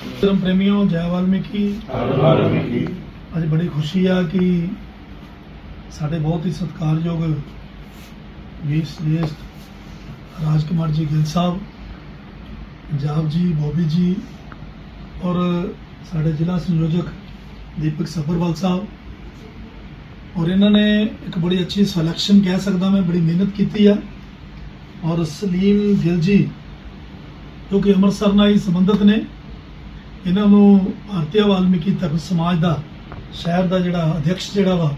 ਧਰਮ ਪ੍ਰੇਮੀਓ ਜੈ ਵਾਲਮੀਕੀ। ਅੱਜ ਬੜੀ ਖੁਸ਼ੀ ਆ ਕਿ ਸਾਡੇ ਬਹੁਤ ਹੀ ਸਤਿਕਾਰਯੋਗ ਵੀਰ ਸ੍ਰੇਸ਼ਟ ਰਾਜਕੁਮਾਰ ਜੀ ਗਿੱਲ ਸਾਹਿਬ ਪੰਜਾਬ ਜੀ ਬੋਬੀ ਜੀ ਔਰ ਸਾਡੇ ਜ਼ਿਲ੍ਹਾ ਸੰਯੋਜਕ ਦੀਪਕ ਸੱਭਰਵਾਲ ਸਾਹਿਬ। ਔਰ ਇਹਨਾਂ ਨੇ ਇੱਕ ਬੜੀ ਅੱਛੀ ਸਿਲੈਕਸ਼ਨ ਕਹਿ ਸਕਦਾ ਮੈਂ ਬੜੀ ਮਿਹਨਤ ਕੀਤੀ ਆ। ਔਰ ਸਲੀਮ ਗਿੱਲ ਜੀ ਜੋ ਕਿ ਅੰਮ੍ਰਿਤਸਰ ਨਾਲ ਹੀ ਸੰਬੰਧਿਤ ਨੇ ਇਹਨਾਂ ਨੂੰ ਭਾਰਤੀ ਵਾਲਮੀਕੀ ਧਰਮ ਸਮਾਜ ਦਾ, ਸ਼ਹਿਰ ਦਾ ਜਿਹੜਾ ਅਧਿਕਸ਼ ਜਿਹੜਾ ਵਾ,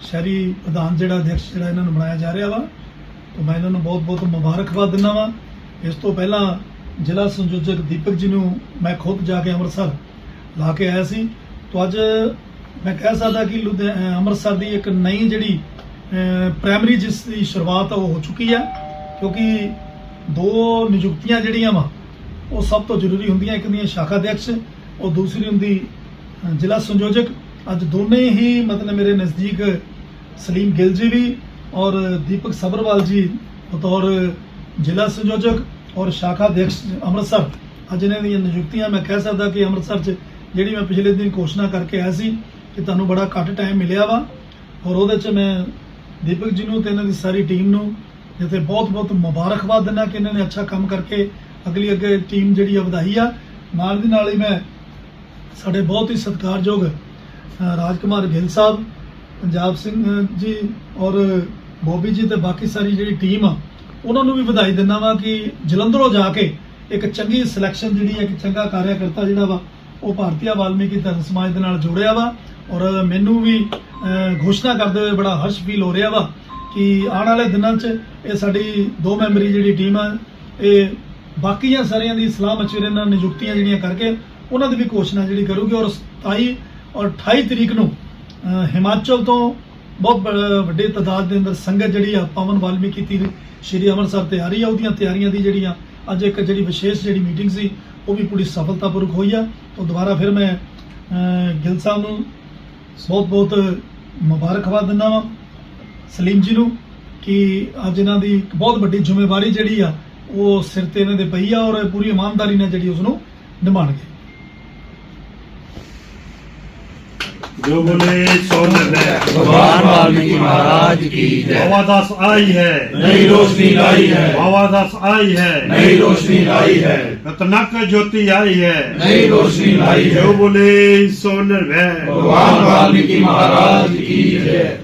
ਸ਼ਹਿਰੀ ਪ੍ਰਧਾਨ ਜਿਹੜਾ ਅਧਿਕਸ਼ ਜਿਹੜਾ ਇਹਨਾਂ ਨੂੰ ਬਣਾਇਆ ਜਾ ਰਿਹਾ ਵਾ, ਤਾਂ ਮੈਂ ਇਹਨਾਂ ਨੂੰ ਬਹੁਤ-ਬਹੁਤ ਮੁਬਾਰਕਬਾਦ ਦਿੰਦਾ ਵਾਂ। ਇਸ ਤੋਂ ਪਹਿਲਾਂ ਜ਼ਿਲ੍ਹਾ ਸੰਯੋਜਕ ਦੀਪਕ ਜੀ ਨੂੰ ਮੈਂ ਖੁਦ ਜਾ ਕੇ ਅੰਮ੍ਰਿਤਸਰ ਲਾ ਕੇ ਆਇਆ ਸੀ। ਤਾਂ ਅੱਜ ਮੈਂ ਕਹਿ ਸਕਦਾ ਕਿ ਲੁਧਿਆ- ਅੰਮ੍ਰਿਤਸਰ ਦੀ ਇੱਕ ਨਈ ਜਿਹੜੀ ਪ੍ਰਾਇਮਰੀ ਜਿਸ ਦੀ ਸ਼ੁਰੂਆਤ ਉਹ ਹੋ ਚੁੱਕੀ ਆ, ਕਿਉਂਕਿ ਦੋ ਨਿਯੁਕਤੀਆਂ ਜਿਹੜੀਆਂ ਵਾ ਉਹ ਸਭ ਤੋਂ ਜ਼ਰੂਰੀ ਹੁੰਦੀਆਂ, ਇੱਕ ਦੀਆਂ ਸ਼ਾਖਾ ਅਧਿਕਸ਼ ਉਹ ਦੂਸਰੀ ਹੁੰਦੀ ਜ਼ਿਲ੍ਹਾ ਸੰਯੋਜਕ। ਅੱਜ ਦੋਨੇ ਹੀ ਮਤਲਬ ਮੇਰੇ ਨਜ਼ਦੀਕ ਸਲੀਮ ਗਿੱਲ ਜੀ ਵੀ ਔਰ ਦੀਪਕ ਸਬਰਵਾਲ ਜੀ ਬਤੌਰ ਜ਼ਿਲ੍ਹਾ ਸੰਯੋਜਕ ਔਰ ਸ਼ਾਖਾ ਅਧਿਕਸ਼ ਅੰਮ੍ਰਿਤਸਰ। ਅੱਜ ਇਹਨਾਂ ਦੀਆਂ ਨਿਯੁਕਤੀਆਂ ਮੈਂ ਕਹਿ ਸਕਦਾ ਕਿ ਅੰਮ੍ਰਿਤਸਰ 'ਚ ਜਿਹੜੀ ਮੈਂ ਪਿਛਲੇ ਦਿਨ ਘੋਸ਼ਣਾ ਕਰਕੇ ਆਇਆ ਸੀ ਕਿ ਤੁਹਾਨੂੰ ਬੜਾ ਘੱਟ ਟਾਈਮ ਮਿਲਿਆ ਵਾ ਔਰ ਉਹਦੇ 'ਚ ਮੈਂ ਦੀਪਕ ਜੀ ਨੂੰ ਤੇ ਇਹਨਾਂ ਦੀ ਸਾਰੀ ਟੀਮ ਨੂੰ ਜਿੱਥੇ ਬਹੁਤ ਬਹੁਤ ਮੁਬਾਰਕਬਾਦ ਦਿੰਦਾ ਕਿ ਇਹਨਾਂ ਨੇ ਅੱਛਾ ਕੰਮ ਕਰਕੇ ਅਗਲੀ ਅੱਗੇ ਟੀਮ ਜਿਹੜੀ ਆ ਵਧਾਈ ਆ। ਨਾਲ ਦੀ ਨਾਲ ਹੀ ਮੈਂ ਸਾਡੇ ਬਹੁਤ ਹੀ ਸਤਿਕਾਰਯੋਗ ਅ, ਰਾਜਕੁਮਾਰ ਗਿੱਲ ਸਾਹਿਬ ਪੰਜਾਬ ਸਿੰਘ ਜੀ ਔਰ ਬੋਬੀ ਜੀ ਤੇ ਬਾਕੀ ਸਾਰੀ ਜਿਹੜੀ ਟੀਮ ਆ ਉਹਨਾਂ ਨੂੰ ਵੀ ਵਧਾਈ ਦਿੰਦਾ ਵਾਂ ਕਿ ਜਲੰਧਰੋਂ ਜਾ ਕੇ ਇੱਕ ਚੰਗੀ ਸਿਲੈਕਸ਼ਨ ਜਿਹੜੀ ਹੈ ਇੱਕ ਚੰਗਾ ਕਾਰਿਆਕਰਤਾ ਜਿਹੜਾ ਵਾ ਉਹ ਭਾਰਤੀ ਵਾਲਮੀਕੀ ਧਰਮ ਸਮਾਜ ਦੇ ਨਾਲ ਜੋੜਿਆ ਵਾ ਔਰ ਮੈਨੂੰ ਵੀ ਘੋਸ਼ਣਾ ਕਰਦੇ ਹੋਏ ਬੜਾ ਹਰਸ਼ ਫੀਲ ਹੋ ਰਿਹਾ ਵਾ ਕਿ ਆਉਣ ਵਾਲੇ ਦਿਨਾਂ 'ਚ ਇਹ ਸਾਡੀ ਦੋ ਮੈਂਬਰੀ ਜਿਹੜੀ ਟੀਮ ਆ ਇਹ ਬਾਕੀਆਂ ਸਾਰਿਆਂ ਦੀ ਸਲਾਹ ਮਸ਼ਵਰੇ ਨਾਲ ਨਿਯੁਕਤੀਆਂ ਜਿਹੜੀਆਂ ਕਰਕੇ ਉਹਨਾਂ ਦੀ ਵੀ ਘੋਸ਼ਣਾ ਜਿਹੜੀ ਕਰੂਗੀ ਔਰ 27 ਔਰ 28 ਤਰੀਕ ਨੂੰ ਹਿਮਾਚਲ ਤੋਂ ਬਹੁਤ ਬ- ਵੱਡੀ ਤਾਦਾਦ ਦੇ ਅੰਦਰ ਸੰਗਤ ਜਿਹੜੀ ਆ ਪਵਨ ਵਾਲਮੀਕੀ ਤੀਰ ਸ਼੍ਰੀ ਅੰਮ੍ਰਿਤਸਰ ਤੇ ਆ ਰਹੀ ਆ ਉਹਦੀਆਂ ਤਿਆਰੀਆਂ ਦੀ ਜਿਹੜੀਆਂ ਅੱਜ ਇੱਕ ਜਿਹੜੀ ਵਿਸ਼ੇਸ਼ ਜਿਹੜੀ ਮੀਟਿੰਗ ਸੀ ਉਹ ਵੀ ਪੂਰੀ ਸਫਲਤਾਪੂਰਵਕ ਹੋਈ ਆ। ਤਾਂ ਦੁਬਾਰਾ ਫਿਰ ਮੈਂ ਅ, ਗਿੱਲ ਸਾਹਿਬ ਨੂੰ ਬਹੁਤ ਬਹੁਤ ਮੁਬਾਰਕਬਾਦ ਦਿੰਦਾ ਵਾਂ ਸਲੀਮ ਜੀ ਨੂੰ ਕਿ ਅੱਜ ਇਹਨਾਂ ਦੀ ਇੱਕ ਬਹੁਤ ਵੱਡੀ ਜ਼ਿੰਮੇਵਾਰੀ ਜਿਹੜੀ ਆ ਉਹ ਸਿਰ ਤੇ ਇਹਨਾਂ ਦੇ ਪਈ ਆ ਔਰ ਪੂਰੀ ਇਮਾਨਦਾਰੀ ਨਾਲ ਜਿਹੜੀ ਉਸ ਨੂੰ ਨਿਭਾਣਗੇ ਜੋ ਬੋਲੇ ਸੋ ਨਿਰਭੈ ਭਗਵਾਨ ਵਾਲਮੀਕਿ ਮਹਾਰਾਜ ਕੀ ਜੈ। ਬਾਬਾ ਦਾਸ ਆਈ ਹੈ। ਨਈ ਰੋਸ਼ਨੀ ਲਾਈ ਹੈ। ਬਾਬਾ ਦਾਸ ਆਈ ਹੈ। ਨਈ ਰੋਸ਼ਨੀ ਲਾਈ ਹੈ। ਰਤਨਕ ਜੋਤੀ ਆਈ ਹੈ। ਨਈ ਰੋਸ਼ਨੀ ਲਾਈ ਹੈ। ਜੋ ਬੋਲੇ ਸੋ ਨਿਰਭੈ ਭਗਵਾਨ ਵਾਲਮੀਕਿ ਮਹਾਰਾਜ ਕੀ ਜੈ।